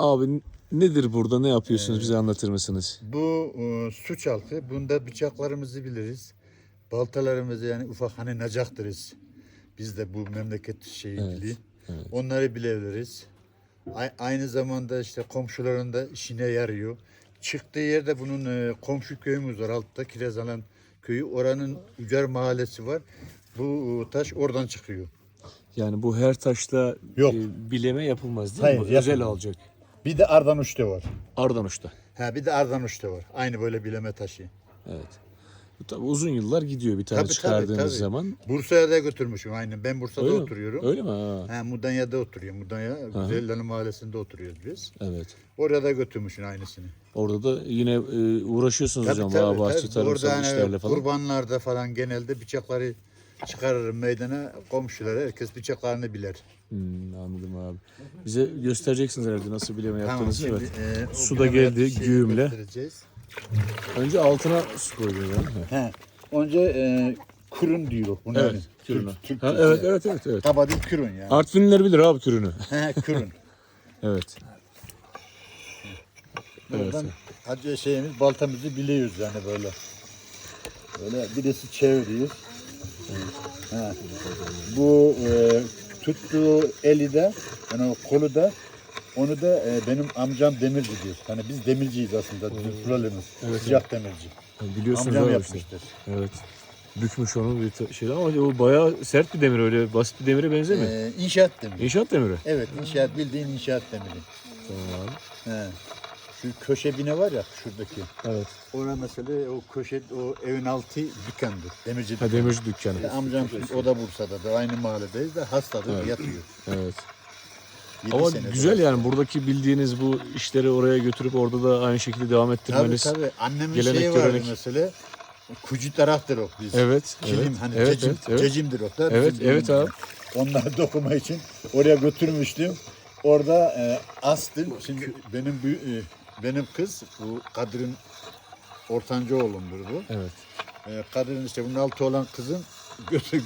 Abi nedir burada? Ne yapıyorsunuz? Bize anlatır mısınız? Bu e, su çalkı. Bunda bıçaklarımızı biliriz. Baltalarımızı yani ufak hani nacaktırız. Biz de bu memleket şeyi Evet, bili. evet. Onları bilebiliriz. A- aynı zamanda işte komşuların da işine yarıyor. Çıktığı yerde bunun e, komşu köyümüz var altta Kirezalan köyü. Oranın Ücer mahallesi var. Bu e, taş oradan çıkıyor. Yani bu her taşta Yok. e, bileme yapılmaz değil Hayır, mi? Bu Özel alacak. Bir de Ardanuç'ta var. Ardanuş'ta. Ha bir de Ardanuç'ta var. Aynı böyle bileme taşı. Evet. Bu tabii uzun yıllar gidiyor bir tane Tabii, tabii, çıkardığınız tabii. zaman. Bursa'ya da götürmüşüm aynen. Ben Bursa'da Öyle mi? oturuyorum. Öyle mi? Ha, Ha, Mudanya'da oturuyorum. Mudanya Güzellerin Mahallesi'nde oturuyoruz biz. evet. Oraya da götürmüşsün aynısını. Orada da yine e, uğraşıyorsunuz hocam bağ bahçe tabii. tarımsal Orada hani işlerle falan. kurbanlarda falan genelde bıçakları çıkarırım meydana. Komşular herkes bıçaklarını bilir. Hmm, anladım abi. Bize göstereceksiniz herhalde nasıl bileme yaptığınızı. şimdi, evet. e, Su da geldi, güğümle. Önce altına su koyuyor yani. Evet. He. Önce e, kürün diyor bunu. Evet, kürünü. Türk- Türk Ha, evet, evet, evet, evet. Kaba değil kürün yani. Artvinliler bilir abi kürünü. He, kürün. Evet. Evet. Oradan acı şeyimiz baltamızı biliyoruz yani böyle. Böyle birisi çeviriyor. Ha. Bu e, tuttuğu eli de yani o kolu da onu da e, benim amcam demirci diyor. Hani biz demirciyiz aslında. Türklerimiz. Evet, Sıcak demirci. Biliyorsunuz Amcam abi işte. yapmıştır. Evet. Bükmüş onu bir ta- şey ama o bayağı sert bir demir öyle basit bir demire benzemiyor. E, inşaat demiri. İnşaat demiri. Evet inşaat bildiğin inşaat demiri. Tamam abi. He. Şu köşe bine var ya şuradaki. Evet. Ona mesela o köşe o evin altı dükkandı. Demirci Ha dükkanı. demirci dükkanı. E, Amcam o da Bursa'da da aynı mahalledeyiz de hastadır Evet. yatıyor. Evet. Ama güzel yani buradaki bildiğiniz bu işleri oraya götürüp orada da aynı şekilde devam Tabii ettirmeniz. tabii. Annemin gelenek, şeyi vardı görenek. mesela. Kucu taraftır o biz. Evet, Kilim evet, hani evet, cecim, evet, evet. cecimdir o. da Evet, evet abi. Onları dokuma için oraya götürmüştüm. Orada e, astım. Şimdi benim büyü- e, benim kız bu Kadir'in ortanca oğlumdur bu. Evet. E, Kadir'in işte bunun altı olan kızın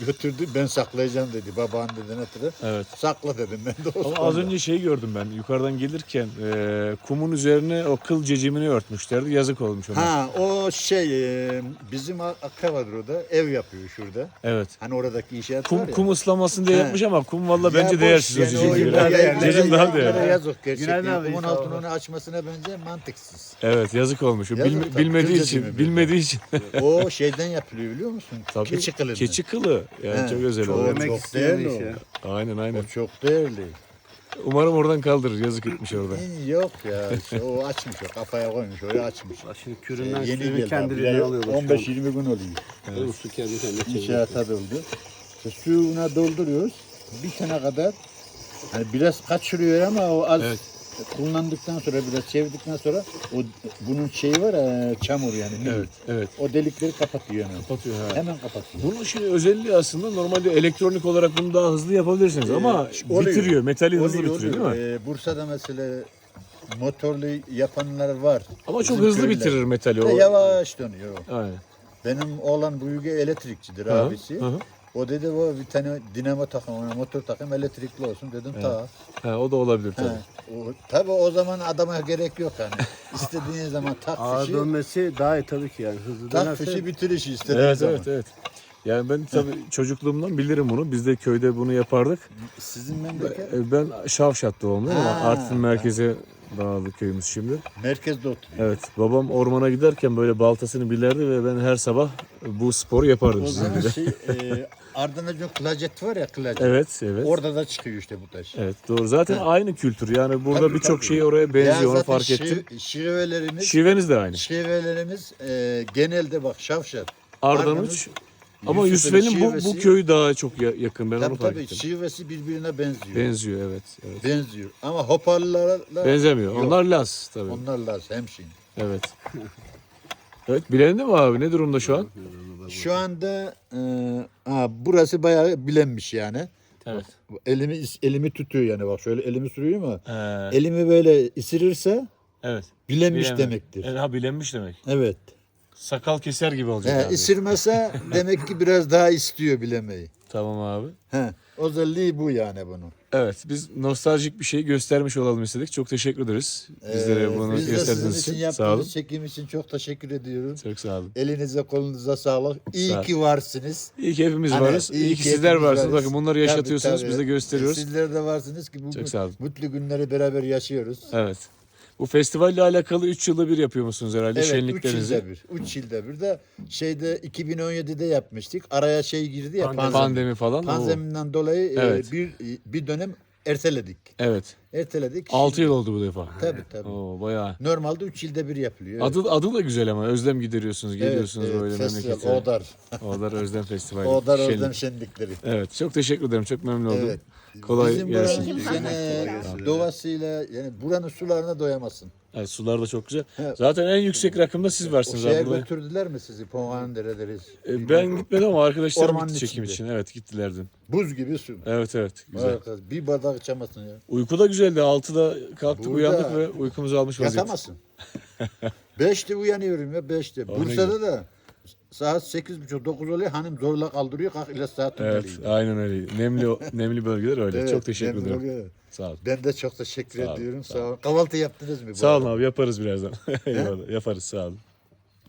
götürdü. Ben saklayacağım dedi. Baban dedi ne Evet. Sakla dedim ben de o Ama az önce şey gördüm ben yukarıdan gelirken e, kumun üzerine o kıl cecimini örtmüşlerdi. Yazık olmuş ona. Ha o şey e, bizim akrabadır o da ev yapıyor şurada. Evet. Hani oradaki inşaat var Kum, ya. kum ıslamasın diye He. yapmış ama kum valla Ya bence boş değersiz yani cecim o yıllar yani. Cecim daha değerli. Yazık gerçekten. Günaydın Kumun altını onu açmasına bence mantıksız. Evet yazık olmuş. O Yazık bilme- tabii, bilmediği için, bilmediği için. o şeyden yapılıyor biliyor musun? Tabii. Keçi kılından. Keçi kılı. Yani He, çok özel çok- oluyor. Demek çok değerli iş o. ya. Aynen aynen. O çok değerli. Umarım oradan kaldırır. Yazık etmiş orada. Yok ya o açmış o kafaya koymuş oraya açmış. Şimdi Ee, küründen yeni suyunu geldi. kendileri alıyorlar. 15-20 gün oluyor. Evet. Su kendi kendine çeviriyor. İnşaata doldu. İşte suyuna dolduruyoruz. Bir sene kadar hani biraz kaçırıyor ama o az Evet. Kullandıktan sonra biraz çevirdikten sonra o bunun şeyi var ya çamur yani. Evet, evet. O delikleri kapatıyor hemen. Kapatıyor ha. Hemen kapatıyor. Bunun şimdi özelliği aslında normalde elektronik olarak bunu daha hızlı yapabilirsiniz ama Ee, oluyor. bitiriyor. Metali hızlı Oluyor, bitiriyor oluyor. değil mi? Ee, Bursa'da mesela motorlu yapanlar var. Ama çok Bizim hızlı köyler. bitirir metali Ve o. Yavaş dönüyor o. Aynen. Benim oğlan bu yüge elektrikçidir Hı hı, abisi. hı hı. O dedi o bir tane dinamo takım, ona motor takım elektrikli olsun dedim ta. Ha, o da olabilir tabii. He. O, tabii o zaman adama gerek yok hani. İstediğin zaman tak Ağır fişi, dönmesi daha iyi tabii ki yani. Hızlı tak dönerse fişi bitir işi istediğin Evet, zaman. evet, evet. Yani ben tabii çocukluğumdan bilirim bunu. Biz de köyde bunu yapardık. Sizin memleket E, Ben Şavşat doğumluyum ama Artvin merkeze bağlı köyümüz şimdi. merkezde oturuyor. Evet, babam ormana giderken böyle baltasını bilerdi ve ben her sabah bu sporu yapardım O zaman şey, e, Ardanacı klacet var ya klacet. Evet, evet. Orada da çıkıyor işte bu taş. Evet, doğru. Zaten aynı kültür. Yani burada Tabii, birçok tabii. şey oraya benziyor, onu fark şi- ettim. Şivelerimiz, Şiveniz de aynı. şivelerimiz e, genelde bak şavşat. Ardanuç. Ama Yusuf'un Yusuf'un bu, bu şivesi- köyü daha çok ya- yakın. Ben onu Tabii fark tabii ettim. şivesi birbirine benziyor. Benziyor, evet. evet. benziyor. Ama hoparlarla Benzemiyor. Yok. Onlar Las tabii. onlar Laz hemşin. Evet. Evet, bilen de mi abi? Ne durumda şu an? Şu anda e, ha, burası bayağı bilenmiş yani. Evet. Elimi elimi tutuyor yani bak şöyle elimi sürüyor mu? Ee, Elimi böyle ısırırsa evet. bilenmiş Bilemem. demektir. Evet, ha bilenmiş demek. Evet. Sakal keser gibi olacak He, abi. ısırmasa demek ki biraz daha istiyor bilemeyi. Tamam abi. He, özelliği bu yani bunun. Evet biz nostaljik bir şey göstermiş olalım istedik. Çok teşekkür ederiz. Bizlere Ee, bunu biz de sizin gösterdiğiniz için. Sağ olun. yaptığınız çekim için çok teşekkür ediyorum. Çok sağ olun. Elinize kolunuza sağlık. İyi Sağ ol. ki varsınız. İyi ki hepimiz Hani varız. İyi, ki ki sizler hepimiz varsınız. varız. Bakın bunları Tabii, yaşatıyorsunuz. tabii. Biz de gösteriyoruz. Sizler de varsınız ki bu Çok sağ olun. mutlu günleri beraber yaşıyoruz. Evet. Bu festivalle alakalı 3 yılda bir yapıyor musunuz herhalde Evet, şenliklerinizi? yılda bir. Üç yılda bir de şeyde 2017'de yapmıştık. Araya şey girdi ya Pandemi, pandemi. falan. Oo. Pandemiden dolayı e, Evet. bir bir dönem erteledik. Evet. Erteledik. 6 Şimdi- yıl oldu bu defa. Tabii tabii. Oo bayağı. Normalde 3 yılda bir yapılıyor. evet. Adı adı da güzel ama özlem gideriyorsunuz, geliyorsunuz evet, böyle festival, memlekete. Odar. Odar Özlem Festivali. Odar şenlik. Özlem şenlikleri. Evet, çok teşekkür ederim. Çok memnun oldum. Evet. Kolay Bizim gelsin. buranın yani doğasıyla yani buranın sularına doyamazsın. Evet, sular da çok güzel. Zaten en yüksek rakımda siz O varsınız şeye abi. götürdüler mi sizi? Pongan derederiz. E, Ben gitmedim ama arkadaşlarım Ormanın gitti çekim içinde. için. Evet, gittiler dün. Buz gibi su. Evet evet, güzel. Arkadaş, bir bardak içemezsin ya. Uyku da güzeldi. 6'da kalktık, Burada- uyandık ve uykumuzu almış vaziyette. Yatamazsın. Beşte uyanıyorum ya beşte. O ne Bursa'da da saat sekiz buçuk dokuz oluyor hanım zorla kaldırıyor kalk ile saat Evet, aynen öyle. Nemli nemli bölgeler öyle. çok teşekkür memnun ederim. oluyor. Sağ olun. Ben de çok teşekkür Sağ ol, ediyorum. sağ Sağ olun. Kahvaltı yaptınız mı? bu Sağ olun arada? abi, yaparız birazdan. Eyvallah, yaparız sağ olun.